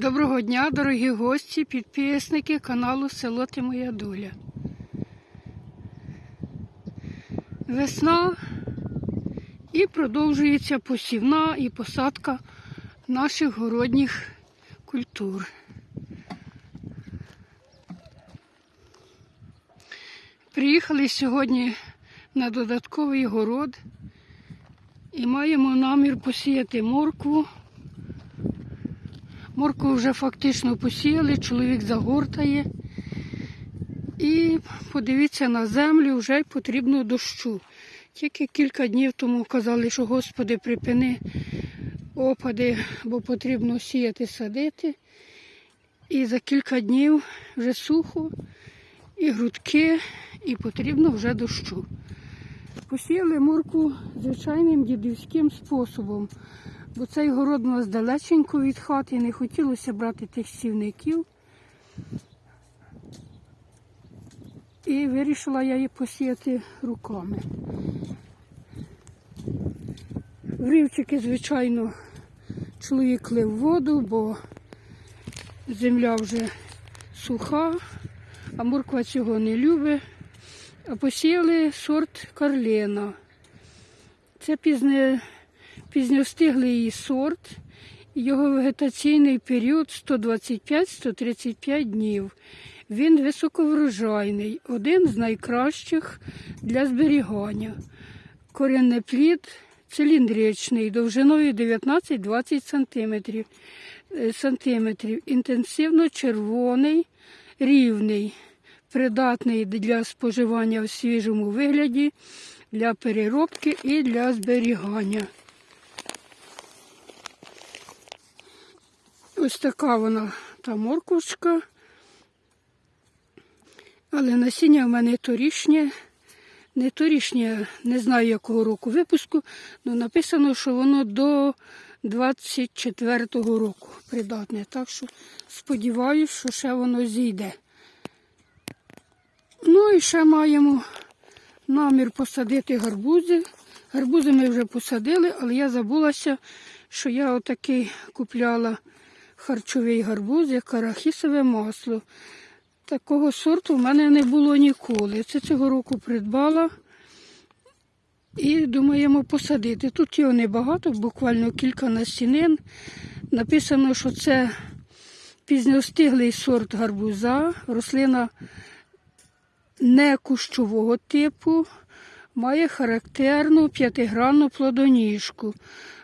Доброго дня, дорогі гості, підписники каналу Село Ти Моя Доля. Весна і продовжується посівна і посадка наших городніх культур. Приїхали сьогодні на додатковий город і маємо намір посіяти моркву. Морку вже фактично посіяли, чоловік загортає. І подивіться на землю, вже потрібно дощу. Тільки кілька днів тому казали, що Господи, припини опади, бо потрібно сіяти, садити. І за кілька днів вже сухо, і грудки, і потрібно вже дощу. Посіяли морку звичайним дідівським способом бо цей город у нас далеченько від хати, не хотілося брати тих сівників. І вирішила я її посіяти руками. В рівчики, звичайно, чоловік лив воду, бо земля вже суха, а морква цього не любить. А посіяли сорт карлена. Це пізне пізньостиглий її сорт. Його вегетаційний період 125-135 днів. Він високоврожайний, один з найкращих для зберігання. Коренеплід циліндричний, довжиною 19-20 см. сантиметрів. Інтенсивно червоний, рівний, придатний для споживання в свіжому вигляді, для переробки і для зберігання. Ось така вона та морквочка. Але насіння в мене торішнє. Не торішнє, не знаю якого року випуску, але написано, що воно до 24-го року придатне. Так що сподіваюся, що ще воно зійде. Ну і ще маємо намір посадити гарбузи. Гарбузи ми вже посадили, але я забулася, що я отакий купляла харчовий гарбуз, як арахісове масло. Такого сорту в мене не було ніколи. Це цього року придбала і думаємо посадити. Тут його небагато, буквально кілька насінин. Написано, що це пізньостиглий сорт гарбуза, рослина не кущового типу, має характерну п'ятигранну плодоніжку.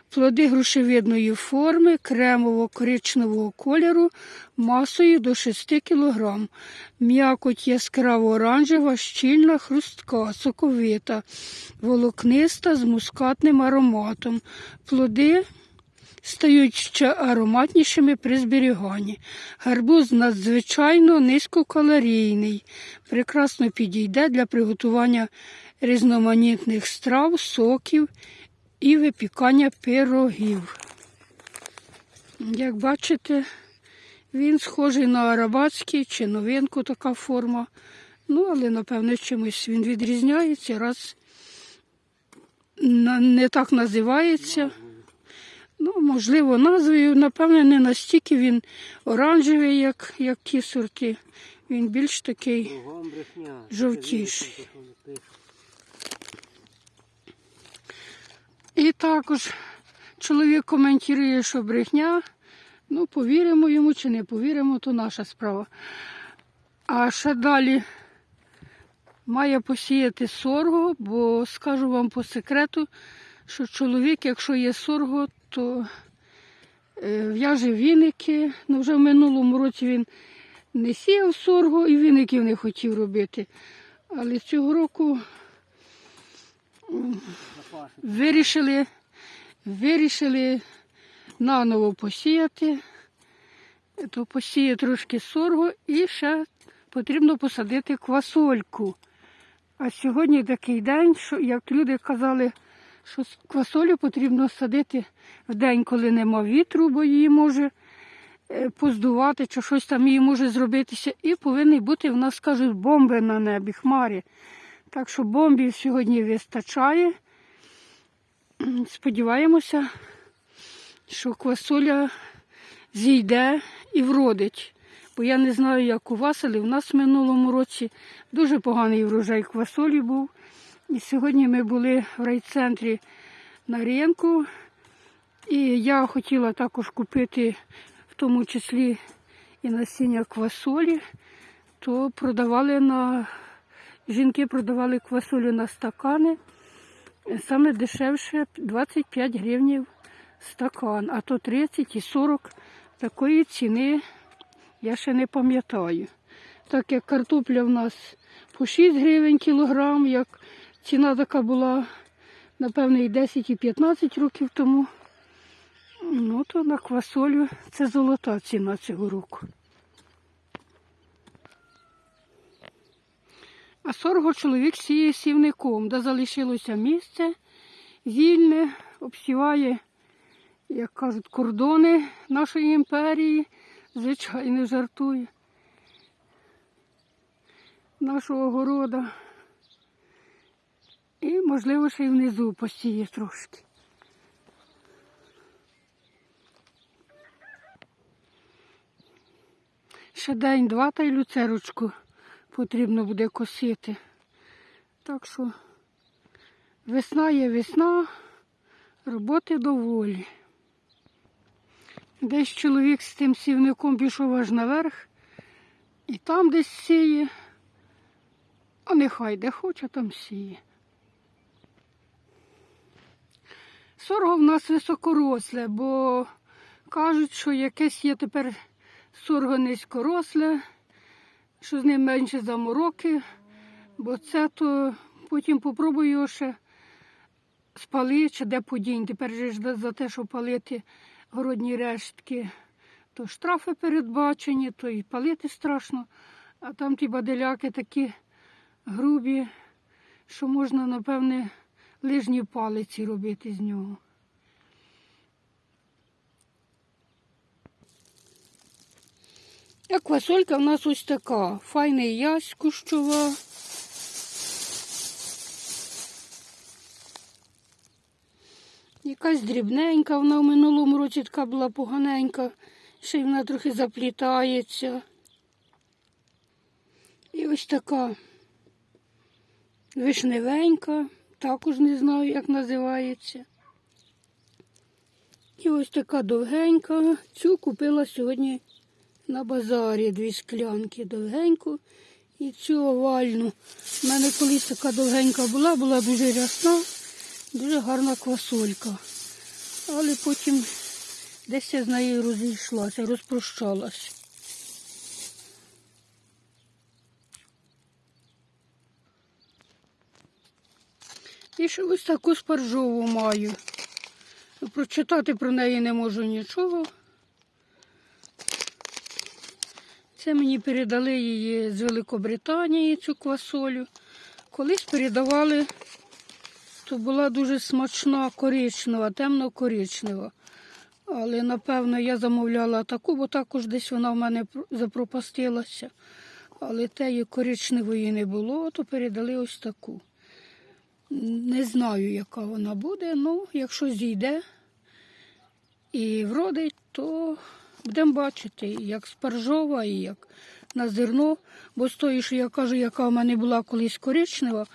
Плоди грушевидної форми, кремово-коричневого кольору, масою до 6 кг. М'якоть яскраво оранжева, щільна, хрустка, соковита, волокниста з мускатним ароматом. Плоди стають ще ароматнішими при зберіганні. Гарбуз надзвичайно низькокалорійний, прекрасно підійде для приготування різноманітних страв, соків і випікання пирогів. Як бачите, він схожий на арабатський чи новинку така форма. Ну, але, напевне, чимось він відрізняється, раз не так називається. Ну, можливо, назвою, напевне, не настільки він оранжевий, як, як ті сорти. Він більш такий жовтіший. І також чоловік коментує, що брехня. Ну, повіримо йому чи не повіримо, то наша справа. А ще далі має посіяти сорго, бо скажу вам по секрету, що чоловік, якщо є сорго, то е, в'яже віники. Ну, вже в минулому році він не сіяв сорго і віників не хотів робити. Але цього року вирішили, вирішили наново посіяти, то посіє трошки соргу і ще потрібно посадити квасольку. А сьогодні такий день, що як люди казали, що квасолю потрібно садити в день, коли нема вітру, бо її може е, поздувати, чи щось там її може зробитися. І повинні бути в нас, кажуть, бомби на небі, хмарі. Так що бомбів сьогодні вистачає. Сподіваємося, що квасоля зійде і вродить. Бо я не знаю, як у вас, але в нас в минулому році дуже поганий врожай квасолі був. І сьогодні ми були в райцентрі на ринку. І я хотіла також купити в тому числі і насіння квасолі, то продавали на жінки продавали квасолю на стакани. Саме дешевше 25 гривнів стакан, а то 30 і 40 такої ціни я ще не пам'ятаю. Так як картопля в нас по 6 гривень кілограм, як ціна така була, напевно, і 10 і 15 років тому. Ну, то на квасолю це золота ціна цього року. А сорго чоловік сіє сівником, де залишилося місце вільне, обсіває, як кажуть, кордони нашої імперії, звичайно, жартує нашого города. І, можливо, ще й внизу посіє трошки. Ще день-два та й люцерочку потрібно буде косити. Так що весна є весна, роботи доволі. Десь чоловік з тим сівником пішов аж наверх і там десь сіє, а нехай де хоче, там сіє. Сорго в нас високоросле, бо кажуть, що якесь є тепер сорго низькоросле, що з ним менше замороки, бо це то потім попробую ще спалити, чи де подінь. Тепер же за те, що палити городні рештки, то штрафи передбачені, то і палити страшно. А там ті баделяки такі грубі, що можна, напевне, лижні палиці робити з нього. А квасолька в нас ось така. Файний ясь кущова. Якась дрібненька, вона в минулому році така була поганенька, ще й вона трохи заплітається. І ось така вишневенька, також не знаю, як називається. І ось така довгенька. Цю купила сьогодні на базарі дві склянки довгеньку і цю овальну. У мене колись така довгенька була, була дуже рясна, дуже гарна квасолька. Але потім десь я з нею розійшлася, розпрощалася. І ще ось таку спаржову маю. Прочитати про неї не можу нічого. Це мені передали її з Великобританії, цю квасолю. Колись передавали, то була дуже смачна коричнева, темно-коричнева. Але, напевно, я замовляла таку, бо також десь вона в мене запропастилася. Але теї коричневої не було, то передали ось таку. Не знаю, яка вона буде, ну, якщо зійде і вродить, то будемо бачити, як спаржова і як на зерно. Бо з тої, що я кажу, яка в мене була колись коричнева,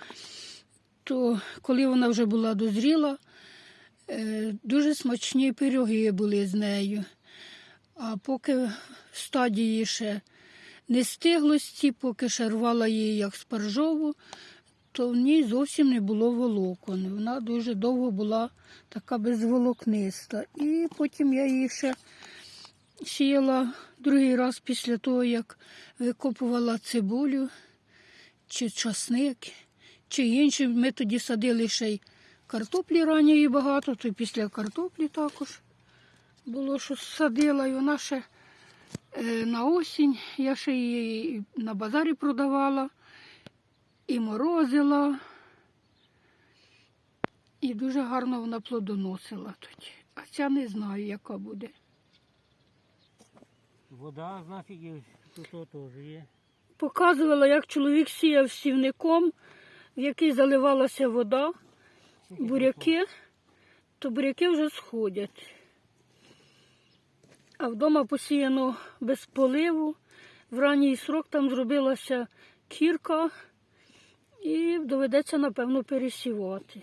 то коли вона вже була дозріла, е, дуже смачні пироги були з нею. А поки в стадії ще не стиглості, поки ще рвала її як спаржову, то в ній зовсім не було волокон. Вона дуже довго була така безволокниста. І потім я її ще сіяла другий раз після того, як викопувала цибулю чи часник, чи інші. Ми тоді садили ще й картоплі ранньої багато, то й після картоплі також було, що садила, і вона ще е, на осінь, я ще її на базарі продавала і морозила. І дуже гарно вона плодоносила тоді. А ця не знаю, яка буде. Вода, нафіг, тут теж є. Показувала, як чоловік сіяв сівником, в який заливалася вода, буряки, то буряки вже сходять. А вдома посіяно без поливу. В ранній срок там зробилася кірка і доведеться, напевно, пересівати.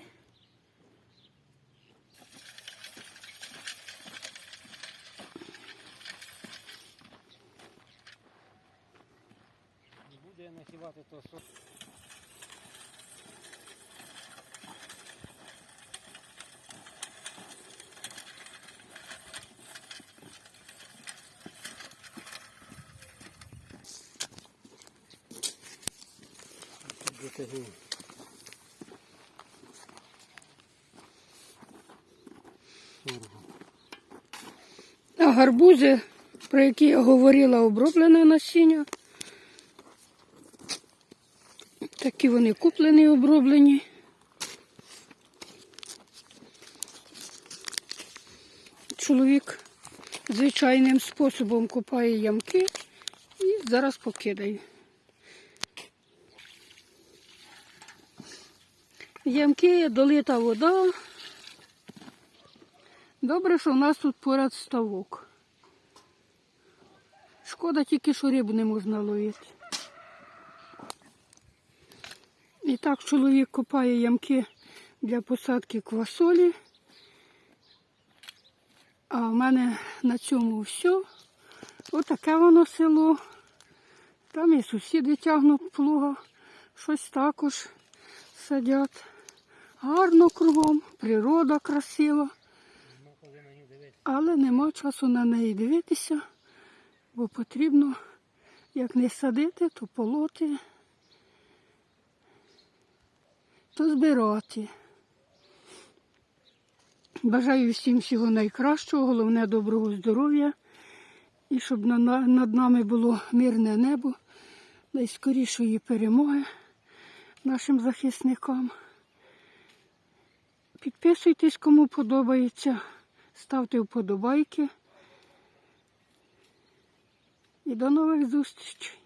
140. Дотягнув. А гарбузи, про які я говорила, оброблене насіння. Такі вони куплені, оброблені. Чоловік звичайним способом копає ямки і зараз покидає. Ямки долита вода. Добре, що в нас тут поряд ставок. Шкода тільки, що рибу не можна ловити. І так чоловік копає ямки для посадки квасолі. А в мене на цьому все. Отаке воно село. Там і сусіди тягнуть плуга, щось також садять. Гарно кругом, природа красива. Але нема часу на неї дивитися, бо потрібно, як не садити, то полоти, то збирати. Бажаю всім всього найкращого, головне доброго здоров'я і щоб на- на- над нами було мирне небо, найскорішої перемоги нашим захисникам. Підписуйтесь, кому подобається, ставте вподобайки. І до нових зустрічей.